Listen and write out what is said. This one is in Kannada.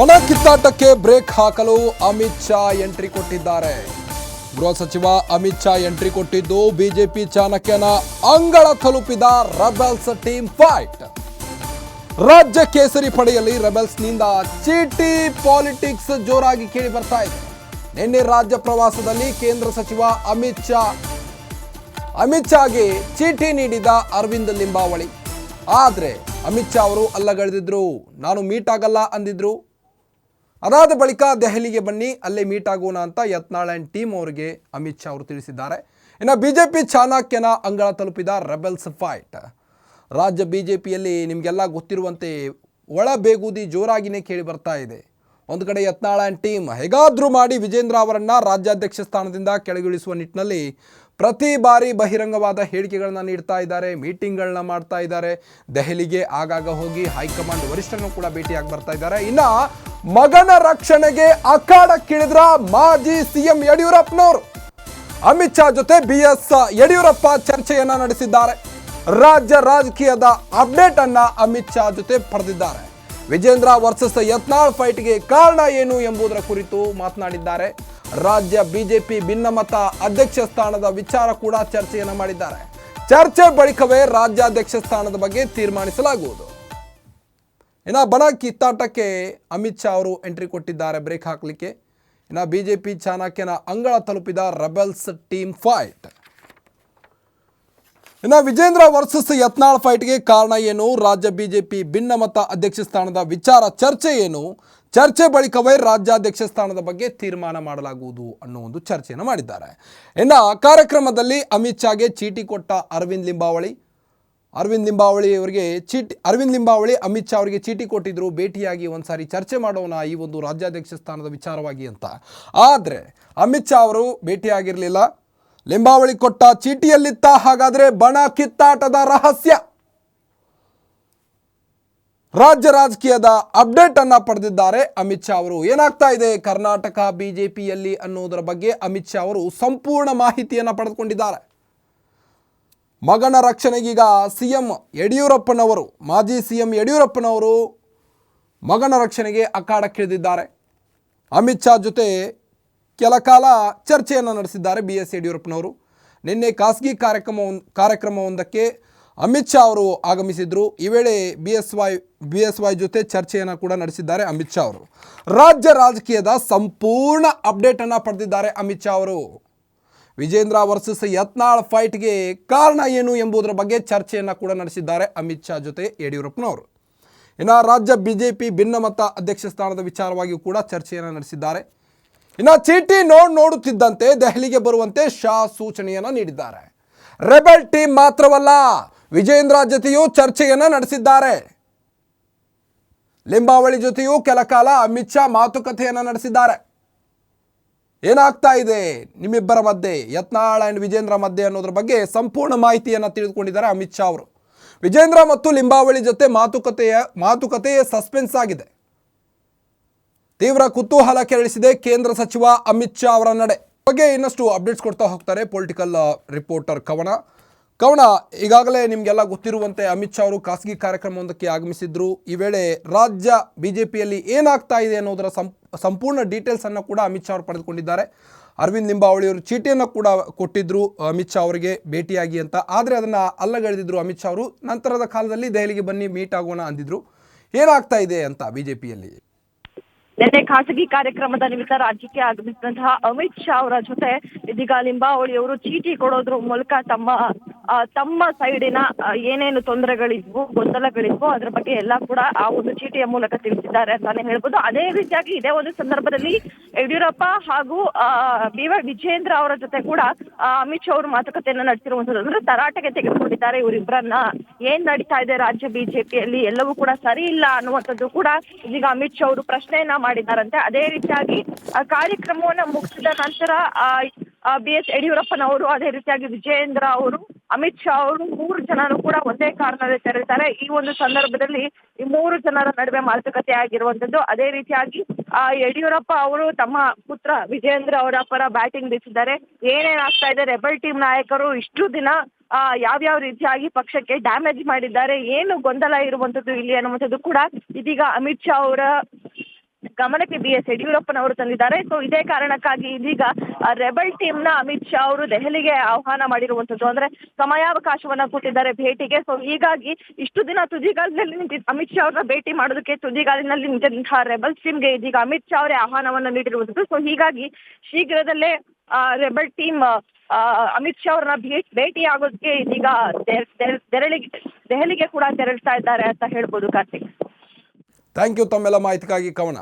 ಬಣ ಕಿತ್ತಾಟಕ್ಕೆ ಬ್ರೇಕ್ ಹಾಕಲು ಅಮಿತ್ ಶಾ ಎಂಟ್ರಿ ಕೊಟ್ಟಿದ್ದಾರೆ. ಗೃಹ ಸಚಿವ ಅಮಿತ್ ಶಾ ಎಂಟ್ರಿ ಕೊಟ್ಟಿದ್ದು ಬಿಜೆಪಿ ಚಾಣಕ್ಯನ ಅಂಗಳ ತಲುಪಿದ ರೆಬೆಲ್ಸ್ ಟೀಮ್ ಫೈಟ್. ರಾಜ್ಯ ಕೇಸರಿ ಪಡೆಯಲ್ಲಿ ರೆಬೆಲ್ಸ್ನಿಂದ ಚೀಟಿ ಪಾಲಿಟಿಕ್ಸ್ ಜೋರಾಗಿ ಕೇಳಿ ಬರ್ತಾ ಇದೆ. ನಿನ್ನೆ ರಾಜ್ಯ ಪ್ರವಾಸದಲ್ಲಿ ಕೇಂದ್ರ ಸಚಿವ ಅಮಿತ್ ಶಾ, ಅಮಿತ್ ಶಾಗೆ ಚೀಟಿ ನೀಡಿದ ಅರವಿಂದ್ ಲಿಂಬಾವಳಿ. ಆದರೆ ಅಮಿತ್ ಶಾ ಅವರು ಅಲ್ಲಗಳೆದಿದ್ರು. ನಾನು ಮೀಟ್ ಆಗಲ್ಲ ಅಂದಿದ್ರು. ಅದಾದ ಬಳಿಕ ದೆಹಲಿಗೆ ಬನ್ನಿ, ಅಲ್ಲೇ ಮೀಟ್ ಆಗೋಣ ಅಂತ ಯತ್ನಾಳ್ ಆ್ಯಂಡ್ ಟೀಮ್ ಅವರಿಗೆ ಅಮಿತ್ ಶಾ ಅವರು ತಿಳಿಸಿದ್ದಾರೆ. ಇನ್ನು ಬಿಜೆಪಿ ಚಾಣಕ್ಯನ ಅಂಗಳ ತಲುಪಿದ ರೆಬೆಲ್ಸ್ ಫೈಟ್ ರಾಜ್ಯ ಬಿ ಜೆ ಪಿಯಲ್ಲಿ ನಿಮಗೆಲ್ಲ ಗೊತ್ತಿರುವಂತೆ ಒಳ ಬೇಗುದಿ ಜೋರಾಗಿನೇ ಕೇಳಿ ಬರ್ತಾ ಇದೆ. ಒಂದು ಕಡೆ ಯತ್ನಾಳ್ ಆ್ಯಂಡ್ ಟೀಮ್ ಹೇಗಾದರೂ ಮಾಡಿ ವಿಜೇಂದ್ರ ಅವರನ್ನು ರಾಜ್ಯಾಧ್ಯಕ್ಷ ಸ್ಥಾನದಿಂದ ಕೆಳಗಿಳಿಸುವ ನಿಟ್ಟಿನಲ್ಲಿ ಪ್ರತಿ ಬಾರಿ ಬಹಿರಂಗವಾದ ಹೇಳಿಕೆಗಳನ್ನು ನೀಡ್ತಾ ಇದ್ದಾರೆ ಮೀಟಿಂಗ್ಗಳನ್ನ ಮಾಡ್ತಾ ಇದ್ದಾರೆ. ದೆಹಲಿಗೆ ಆಗಾಗ ಹೋಗಿ ಹೈಕಮಾಂಡ್ ವರಿಷ್ಠರನ್ನು ಕೂಡ ಭೇಟಿಯಾಗಿ ಬರ್ತಾ ಇದ್ದಾರೆ. ಇನ್ನ ಮಗನ ರಕ್ಷಣೆಗೆ ಅಖಾಡಕ್ಕಿಳಿದ್ರ ಮಾಜಿ ಸಿಎಂ ಯಡಿಯೂರಪ್ಪನವರು. ಅಮಿತ್ ಶಾ ಜೊತೆ ಬಿ ಎಸ್ ಯಡಿಯೂರಪ್ಪ ಚರ್ಚೆಯನ್ನ ನಡೆಸಿದ್ದಾರೆ. ರಾಜ್ಯ ರಾಜಕೀಯದ ಅಪ್ಡೇಟ್ ಅನ್ನ ಅಮಿತ್ ಶಾ ಜೊತೆ ಪಡೆದಿದ್ದಾರೆ. ವಿಜೇಂದ್ರ ವರ್ಸಸ್ ಯತ್ನಾಳ್ ಫೈಟ್ಗೆ ಕಾರಣ ಏನು ಎಂಬುದರ ಕುರಿತು ಮಾತನಾಡಿದ್ದಾರೆ. ರಾಜ್ಯ ಬಿಜೆಪಿ ಭಿನ್ನಮತ ಅಧ್ಯಕ್ಷ ಸ್ಥಾನದ ವಿಚಾರ ಕೂಡ ಚರ್ಚೆಯನ್ನ ಮಾಡಿದ್ದಾರೆ. ಚರ್ಚೆ ಬಳಿಕವೇ ರಾಜ್ಯಾಧ್ಯಕ್ಷ ಸ್ಥಾನದ ಬಗ್ಗೆ ತೀರ್ಮಾನಿಸಲಾಗುವುದು. ಇನ್ನು ಬಣ ಕಿತ್ತಾಟಕ್ಕೆ ಅಮಿತ್ ಶಾ ಅವರು ಎಂಟ್ರಿ ಕೊಟ್ಟಿದ್ದಾರೆ ಬ್ರೇಕ್ ಹಾಕಲಿಕ್ಕೆ. ಇನ್ನು ಪಿ ಚಾಣಕ್ಯನ ಅಂಗಳ ತಲುಪಿದ ರೆಬೆಲ್ಸ್ ಟೀಮ್ ಫೈಟ್ ಇನ್ನು ವಿಜೇಂದ್ರ ವರ್ಸಸ್ ಯತ್ನಾಳ್ ಫೈಟ್ಗೆ ಕಾರಣ ಏನು? ರಾಜ್ಯ ಬಿಜೆಪಿ ಭಿನ್ನಮತ ಅಧ್ಯಕ್ಷ ಸ್ಥಾನದ ವಿಚಾರ ಚರ್ಚೆ ಏನು? ಚರ್ಚೆ ಬಳಿಕವೇ ರಾಜ್ಯಾಧ್ಯಕ್ಷ ಸ್ಥಾನದ ಬಗ್ಗೆ ತೀರ್ಮಾನ ಮಾಡಲಾಗುವುದು ಅನ್ನೋ ಒಂದು ಚರ್ಚೆಯನ್ನು ಮಾಡಿದ್ದಾರೆ. ಇನ್ನು ಕಾರ್ಯಕ್ರಮದಲ್ಲಿ ಅಮಿತ್ ಶಾಗೆ ಚೀಟಿ ಕೊಟ್ಟ ಅರವಿಂದ್ ಲಿಂಬಾವಳಿ ಅರವಿಂದ್ ಲಿಂಬಾವಳಿ ಅವರಿಗೆ ಚೀಟಿ, ಅರವಿಂದ್ ಲಿಂಬಾವಳಿ, ಅಮಿತ್ ಶಾ ಅವರಿಗೆ ಚೀಟಿ ಕೊಟ್ಟಿದ್ರು, ಭೇಟಿಯಾಗಿ ಒಂದ್ಸಾರಿ ಚರ್ಚೆ ಮಾಡೋಣ ಈ ಒಂದು ರಾಜ್ಯಾಧ್ಯಕ್ಷ ಸ್ಥಾನದ ವಿಚಾರವಾಗಿ ಅಂತ. ಆದರೆ ಅಮಿತ್ ಶಾ ಅವರು ಭೇಟಿಯಾಗಿರಲಿಲ್ಲ. ಲಿಂಬಾವಳಿ ಕೊಟ್ಟ ಚೀಟಿಯಲ್ಲಿತ್ತ ಹಾಗಾದ್ರೆ ಬಣ ಕಿತ್ತಾಟದ ರಹಸ್ಯ. ರಾಜ್ಯ ರಾಜಕೀಯದ ಅಪ್ಡೇಟ್ ಅನ್ನ ಪಡೆದಿದ್ದಾರೆ ಅಮಿತ್ ಶಾ ಅವರು. ಏನಾಗ್ತಾ ಇದೆ ಕರ್ನಾಟಕ, ಬಿಜೆಪಿಯಲ್ಲಿ ಅನ್ನೋದರ ಬಗ್ಗೆ ಅಮಿತ್ ಶಾ ಅವರು ಸಂಪೂರ್ಣ ಮಾಹಿತಿಯನ್ನು ಪಡೆದುಕೊಂಡಿದ್ದಾರೆ. ಮಗನ ರಕ್ಷಣೆಗೀಗ ಸಿ ಎಂ ಯಡಿಯೂರಪ್ಪನವರು, ಮಾಜಿ ಸಿ ಎಂ ಯಡಿಯೂರಪ್ಪನವರು ಮಗನ ರಕ್ಷಣೆಗೆ ಅಖಾಡಕ್ಕಿಳಿದಿದ್ದಾರೆ. ಅಮಿತ್ ಶಾ ಜೊತೆ ಕೆಲ ಕಾಲ ಚರ್ಚೆಯನ್ನು ನಡೆಸಿದ್ದಾರೆ ಬಿ ಎಸ್ ಯಡಿಯೂರಪ್ಪನವರು. ನಿನ್ನೆ ಖಾಸಗಿ ಕಾರ್ಯಕ್ರಮ ಕಾರ್ಯಕ್ರಮವೊಂದಕ್ಕೆ ಅಮಿತ್ ಶಾ ಅವರು ಆಗಮಿಸಿದ್ರು. ಈ ವೇಳೆ B S Y, B S Y ಜೊತೆ ಚರ್ಚೆಯನ್ನು ಕೂಡ ನಡೆಸಿದ್ದಾರೆ ಅಮಿತ್ ಶಾ ಅವರು. ರಾಜ್ಯ ರಾಜಕೀಯದ ಸಂಪೂರ್ಣ ಅಪ್ಡೇಟನ್ನು ಪಡೆದಿದ್ದಾರೆ ಅಮಿತ್ ಶಾ ಅವರು. ವಿಜೇಂದ್ರ ವರ್ಸಸ್ ಯತ್ನಾಳ್ ಫೈಟ್ಗೆ ಕಾರಣ ಏನು ಎಂಬುದರ ಬಗ್ಗೆ ಚರ್ಚೆಯನ್ನು ಕೂಡ ನಡೆಸಿದ್ದಾರೆ ಅಮಿತ್ ಶಾ ಜೊತೆ ಯಡಿಯೂರಪ್ಪನವರು. ಇನ್ನು ರಾಜ್ಯ ಬಿ ಜೆ ಪಿ ಭಿನ್ನಮತ ಅಧ್ಯಕ್ಷ ಸ್ಥಾನದ ವಿಚಾರವಾಗಿಯೂ ಕೂಡ ಚರ್ಚೆಯನ್ನು ನಡೆಸಿದ್ದಾರೆ. ಇನ್ನು ಚೀಟಿ ನೋಡ್ ನೋಡುತ್ತಿದ್ದಂತೆ ದೆಹಲಿಗೆ ಬರುವಂತೆ ಶಾ ಸೂಚನೆಯನ್ನು ನೀಡಿದ್ದಾರೆ. ರೆಬೆಲ್ ಟೀಮ್ ಮಾತ್ರವಲ್ಲ, ವಿಜೇಂದ್ರ ಜೊತೆಯೂ ಚರ್ಚೆಯನ್ನು ನಡೆಸಿದ್ದಾರೆ. ಲಿಂಬಾವಳಿ ಜೊತೆಯೂ ಕೆಲ ಕಾಲ ಅಮಿತ್ ಶಾ ಮಾತುಕತೆಯನ್ನು ನಡೆಸಿದ್ದಾರೆ. ಏನಾಗ್ತಾ ಇದೆ? ನಿಮ್ಮಿಬ್ಬರ ಮಧ್ಯೆ, ಯತ್ನಾಳ್ ಆ್ಯಂಡ್ ವಿಜೇಂದ್ರ ಮಧ್ಯೆ ಅನ್ನೋದ್ರ ಬಗ್ಗೆ ಸಂಪೂರ್ಣ ಮಾಹಿತಿಯನ್ನು ತಿಳಿದುಕೊಂಡಿದ್ದಾರೆ ಅಮಿತ್ ಶಾ ಅವರು. ವಿಜೇಂದ್ರ ಮತ್ತು ಲಿಂಬಾವಳಿ ಜೊತೆ ಮಾತುಕತೆಯ, ಮಾತುಕತೆಯೇ ಸಸ್ಪೆನ್ಸ್ ಆಗಿದೆ. ತೀವ್ರ ಕುತೂಹಲ ಕೆರಳಿಸಿದೆ ಕೇಂದ್ರ ಸಚಿವ ಅಮಿತ್ ಶಾ ಅವರ ನಡೆ. ಬಗ್ಗೆ ಇನ್ನಷ್ಟು ಅಪ್ಡೇಟ್ಸ್ ಕೊಡ್ತಾ ಹೋಗ್ತಾರೆ ಪೊಲಿಟಿಕಲ್ ರಿಪೋರ್ಟರ್ ಕವನ. ಕವನ ಈಗಾಗಲೇ ನಿಮಗೆಲ್ಲ ಗೊತ್ತಿರುವಂತೆ ಅಮಿತ್ ಶಾ ಅವರು ಖಾಸಗಿ ಕಾರ್ಯಕ್ರಮವೊಂದಕ್ಕೆ ಆಗಮಿಸಿದ್ರು. ಈ ವೇಳೆ ರಾಜ್ಯ ಬಿಜೆಪಿಯಲ್ಲಿ ಏನಾಗ್ತಾ ಇದೆ ಅನ್ನೋದರ ಸಂಪೂರ್ಣ ಡೀಟೇಲ್ಸ್ ಅನ್ನು ಕೂಡ ಅಮಿತ್ ಶಾ ಅವರು ಪಡೆದುಕೊಂಡಿದ್ದಾರೆ. ಅರವಿಂದ್ ಲಿಂಬಾವಳಿ ಅವರು ಚೀಟಿಯನ್ನು ಕೂಡ ಕೊಟ್ಟಿದ್ರು ಅಮಿತ್ ಶಾ ಅವರಿಗೆ ಭೇಟಿಯಾಗಿ ಅಂತ. ಆದರೆ ಅದನ್ನು ಅಲ್ಲಗಳೆದಿದ್ರು ಅಮಿತ್ ಶಾ ಅವರು. ನಂತರದ ಕಾಲದಲ್ಲಿ ದೆಹಲಿಗೆ ಬನ್ನಿ ಮೀಟ್ ಆಗೋಣ ಅಂದಿದ್ರು. ಏನಾಗ್ತಾ ಇದೆ ಅಂತ ಬಿಜೆಪಿಯಲ್ಲಿ? ನಿನ್ನೆ ಖಾಸಗಿ ಕಾರ್ಯಕ್ರಮದ ನಿಮಿತ್ತ ರಾಜ್ಯಕ್ಕೆ ಆಗಮಿಸಿದಂತಹ ಅಮಿತ್ ಶಾ ಅವರ ಜೊತೆ ಇದೀಗ ಲಿಂಬಾವಳಿ ಅವರು ಚೀಟಿ ಕೊಡೋದ್ರ ಮೂಲಕ ತಮ್ಮ ತಮ್ಮ ಸೈಡಿನ ಏನೇನು ತೊಂದರೆಗಳಿದ್ವು, ಗೊಂದಲಗಳಿದ್ವು ಅದ್ರ ಬಗ್ಗೆ ಎಲ್ಲ ಕೂಡ ಆ ಒಂದು ಚೀಟಿಯ ಮೂಲಕ ತಿಳಿಸಿದ್ದಾರೆ ಅಂತಾನೆ ಹೇಳ್ಬೋದು. ಅದೇ ರೀತಿಯಾಗಿ ಇದೇ ಒಂದು ಸಂದರ್ಭದಲ್ಲಿ ಯಡಿಯೂರಪ್ಪ ಹಾಗೂ ಬಿ ವೈ ವಿಜೇಂದ್ರ ಅವರ ಜೊತೆ ಕೂಡ ಅಮಿತ್ ಶಾ ಅವರು ಮಾತುಕತೆಯನ್ನ ನಡೆಸಿರುವಂತದ್ದು ಅಂದ್ರೆ ತರಾಟೆಗೆ ತೆಗೆದುಕೊಂಡಿದ್ದಾರೆ. ಇವರಿಬ್ಬರನ್ನ ಏನ್ ನಡೀತಾ ಇದೆ ರಾಜ್ಯ ಬಿಜೆಪಿಯಲ್ಲಿ? ಎಲ್ಲವೂ ಕೂಡ ಸರಿ ಇಲ್ಲ ಅನ್ನುವಂಥದ್ದು ಕೂಡ ಇದೀಗ ಅಮಿತ್ ಶಾ ಅವರು ಪ್ರಶ್ನೆಯನ್ನ ಮಾಡಿದ್ದಾರಂತೆ. ಅದೇ ರೀತಿಯಾಗಿ ಕಾರ್ಯಕ್ರಮವನ್ನ ಮುಗಿಸಿದ ನಂತರ ಬಿ ಎಸ್ ಯಡಿಯೂರಪ್ಪನವರು, ಅದೇ ರೀತಿಯಾಗಿ ವಿಜಯೇಂದ್ರ ಅವರು ಅಮಿತ್ ಶಾ ಅವರು ಮೂರು ಜನರು ಕೂಡ ಒಂದೇ ಕಾರಣದಲ್ಲಿ ತೆರಳಿದ್ದಾರೆ ಈ ಒಂದು ಸಂದರ್ಭದಲ್ಲಿ ಈ ಮೂರು ಜನರ ನಡುವೆ ಮಾತುಕತೆ ಆಗಿರುವಂತದ್ದು, ಅದೇ ರೀತಿಯಾಗಿ, ಆ, ಯಡಿಯೂರಪ್ಪ ಅವರು ತಮ್ಮ ಪುತ್ರ ವಿಜೇಂದ್ರ ಅವರ ಪರ ಬ್ಯಾಟಿಂಗ್ ಬೀಸಿದ್ದಾರೆ. ಏನೇನಾಗ್ತಾ ಇದೆ, ರೆಬಲ್ ಟೀಮ್ ನಾಯಕರು ಇಷ್ಟು ದಿನ, ಆ, ಯಾವ್ಯಾವ ರೀತಿಯಾಗಿ ಪಕ್ಷಕ್ಕೆ ಡ್ಯಾಮೇಜ್ ಮಾಡಿದ್ದಾರೆ, ಏನು ಗೊಂದಲ ಇರುವಂತದ್ದು ಇಲ್ಲಿ ಅನ್ನುವಂಥದ್ದು ಕೂಡ ಇದೀಗ ಅಮಿತ್ ಶಾ ಅವರ ಗಮನಕ್ಕೆ ಬಿ ಎಸ್ ಯಡಿಯೂರಪ್ಪನವರು ತಂದಿದ್ದಾರೆ. ಸೊ ಇದೇ ಕಾರಣಕ್ಕಾಗಿ ಇದೀಗ ರೆಬಲ್ ಟೀಮ್ನ ಅಮಿತ್ ಶಾ ಅವರು ದೆಹಲಿಗೆ ಆಹ್ವಾನ ಮಾಡಿರುವಂತದ್ದು ಅಂದ್ರೆ, ಸಮಯಾವಕಾಶವನ್ನ ಕೊಟ್ಟಿದ್ದಾರೆ ಭೇಟಿಗೆ. ಸೊ ಹೀಗಾಗಿ ಇಷ್ಟು ದಿನ ತುದಿಗಾಲದಲ್ಲಿ ನಿಂತಿದ್ದ ಅಮಿತ್ ಶಾ ಅವರನ್ನ ಭೇಟಿ ಮಾಡೋದಕ್ಕೆ ತುದಿಗಾಲಿನಲ್ಲಿ ನಿಂತಿದ್ದಂತಹ ರೆಬಲ್ ಟೀಮ್ಗೆ ಇದೀಗ ಅಮಿತ್ ಶಾ ಅವರೇ ಆಹ್ವಾನವನ್ನ ನೀಡಿರುವಂತದ್ದು ಸೊ ಹೀಗಾಗಿ ಶೀಘ್ರದಲ್ಲೇ ರೆಬಲ್ ಟೀಮ್ ಅಮಿತ್ ಶಾ ಅವರನ್ನ ಭೇಟಿ ಭೇಟಿ ಆಗೋದಕ್ಕೆ ಇದೀಗ ದೆ- ದೆಹಲಿಗೆ ಕೂಡ ತೆರಳ್ತಾ ಇದ್ದಾರೆ ಅಂತ ಹೇಳ್ಬೋದು ಕಾರ್ತಿಕ್. ಥ್ಯಾಂಕ್ ಯು ತಮ್ಮೆಲ್ಲ ಮಾಹಿತಿಗಾಗಿ ಕವನ.